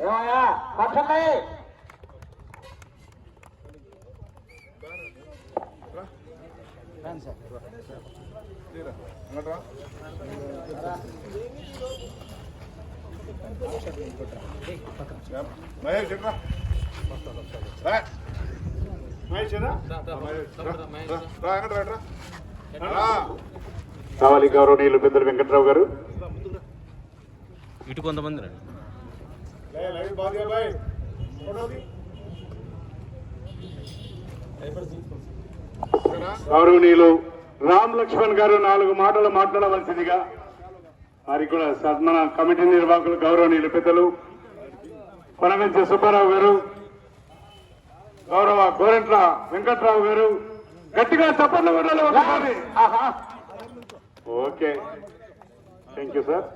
ఏమయ్యా మహేష్ ఎట్రా. కావాలి గౌరవనీయులు పెద్దలు వెంకట్రావు గారు. ఇటు కొంతమంది రండి. గౌరవనీయులు రామ్ లక్ష్మణ్ గారు నాలుగు మాటలు మాట్లాడవలసిందిగా వారికి కూడా సన్మాన కమిటీ నిర్వాహకులు గౌరవనీయులు పెద్దలు కొనగంచి సుబ్బారావు గారు గౌరవ గోరెంట్ల వెంకట్రావు గారు గట్టిగా చప్పట్లు కొట్టాలి ఒకసారి ఆహా. Okay thank you sir.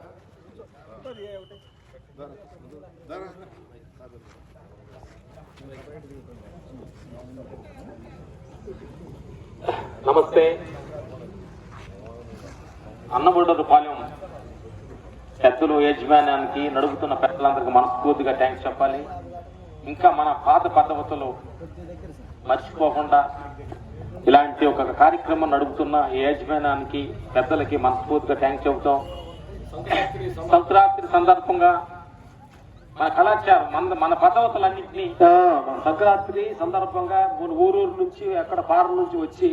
నమస్తే. అన్నబొడ్డరు పాలెం. పెద్దలు యజమానానికి నడుపుతున్న పెద్దలందరికీ మనస్ఫూర్తిగా థ్యాంక్స్ చెప్పాలి. ఇంకా మన పాత పద్ధతులు మర్చిపోకుండా ఇలాంటి ఒక కార్యక్రమం నడుపుతున్న ఈ యజమానానికి పెద్దలకి మనస్ఫూర్తిగా థ్యాంక్స్ చెబుతాం. సంక్రాంతి సందర్భంగా మన కళాచారం మన మన పద్ధతులన్నింటినీ మన సంక్రాంతి సందర్భంగా మన ఊరూరు నుంచి అక్కడ పార నుంచి వచ్చి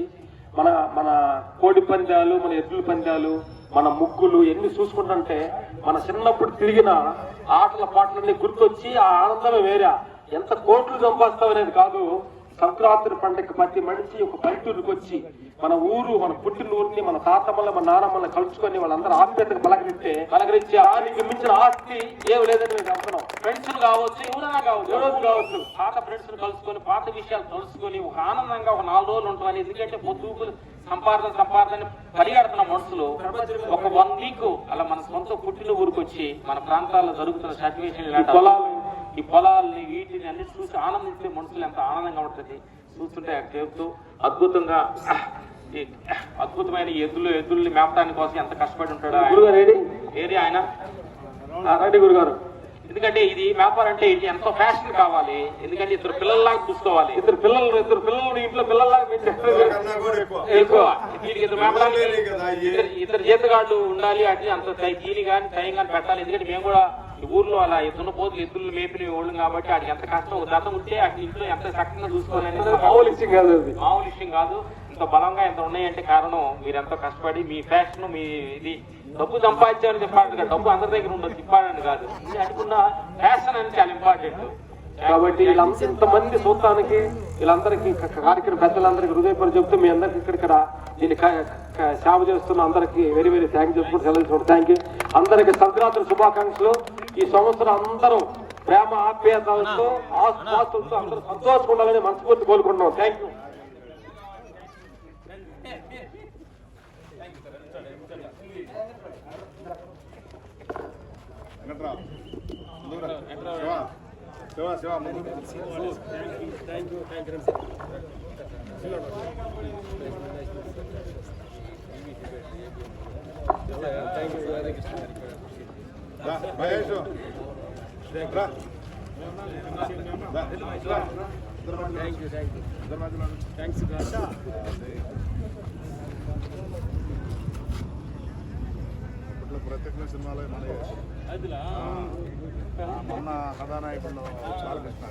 మన మన కోడి పందాలు మన ఎద్దుల పందాలు మన ముగ్గులు ఎన్ని చూసుకుంటుంటే మన చిన్నప్పుడు తిరిగిన ఆటల పాటలన్నీ గుర్తొచ్చి ఆ ఆనందమే వేరే. ఎంత కోట్లు సంపాదిస్తాం అనేది కాదు. సంక్రాంతి పండుగ ప్రతి మనిషి ఒక పల్లెటూరుకి వచ్చి మన ఊరు మన పుట్టిన ఊరిని మన తాతమ్మల మన నానమ్మల కలుసుకొని వాళ్ళందరూ ఆప్యాయతకు పలకరిస్తే పలకరించి దానికి మించిన ఆస్తి ఏమి లేదని మేము నమ్ముతున్నాం ఫ్రెండ్స్ కావచ్చు ఎవరైనా కావచ్చు ఎవరో కావచ్చు. పాత ఫ్రెండ్స్ కలుసుకొని పాత విషయాలు తెలుసుకొని ఒక ఆనందంగా ఒక నాలుగు రోజులు ఉంటామని ఎందుకంటే పొద్దుకులు సంపాదన సంపాదన పరిగెడుతున్న మనుషులు ఒక వన్ వీక్ అలా మన సొంత పుట్టిన ఊరికి వచ్చి మన ప్రాంతాల్లో జరుగుతున్న సిచ్యువేషన్ పొలాలు ఈ పొలాల్ని వీటిని అన్ని చూసి ఆనందించే మనుషులు ఎంత ఆనందంగా ఉంటుంది. చూస్తుంటే చెబుతూ అద్భుతంగా అద్భుతమైన ఎద్దులు ఎద్దుల్ని మేపడానికి కోసం ఎంత కష్టపడి ఉంటాడు గురుగారు ఏడి ఏది ఆయన? ఆ, రండి గురుగారు. ఎందుకంటే ఇది వ్యాపారం ఇది ఎంతో ఫ్యాషన్ కావాలి. ఎందుకంటే ఇద్దరు పిల్లల్లాగా చూసుకోవాలి. ఇద్దరు పిల్లలు ఇద్దరు పిల్లలు ఇంట్లో పిల్లల్లాగా ఎక్కువ. వీటికి ఇద్దరు మేపడానికి. ఇద్దరు- జీతగాళ్ళు ఉండాలి అట్లా అంత తీని కానీ టైం కానీ పెట్టాలి. ఎందుకంటే మేము కూడా ఈ ఊర్లో అలా ఎద్దున్న పోతులు ఎద్దులు మేపిన వాళ్ళు కాబట్టి వాడికి ఎంత కష్టం ఒక దశ ఉంటే అటు ఇంట్లో ఎంత చక్కగా చూసుకోవాలని మామూలు విషయం కాదు మామూలు విషయం కాదు. ఇంత బలంగా ఎంత ఉన్నాయంటే కారణం మీరు ఎంతో కష్టపడి మీ ఫ్యాషన్ మీ ఇది డబ్బు సంపాదించాలని చెప్పాలి కదా డబ్బు అందరి దగ్గర ఉండదు తిప్పాలని కాదు. ఇది అనుకున్న ఫ్యాషన్ అని చాలా ఇంపార్టెంట్ కాబట్టి వీళ్ళంతా ఇంతమంది చూడటానికి వీళ్ళందరికీ కార్యక్రమ పెద్దలందరికీ హృదయపరి చెప్తూ మీ అందరికి ఇక్కడ ఇక్కడ దీన్ని సేవ చేస్తున్న అందరికీ వెరీ వెరీ థ్యాంక్ చెప్పుకుంటూ సెలవు థ్యాంక్ యూ అందరికి సంక్రాంతి శుభాకాంక్షలు. ఈ సంవత్సరం అందరూ ప్రేమ ఆప్యాయతలతో ఆస్తులతో అందరూ సంతోషంగా ఉండాలని మనస్ఫూర్తి కోరుకుంటున్నాం. థ్యాంక్ యూ అంగట్రా. దూరా. శివ, శివ, శివ, థ్యాంక్ రా, మహేష్ రా. రా. రా. ఇద్దరు మాట్లాడు. ఇద్దరు మాట్లాడు. ఇట్లా ప్రత్యేక సినిమాలో మన మొన్న కథానాయకుల్లో బాలకృష్ణ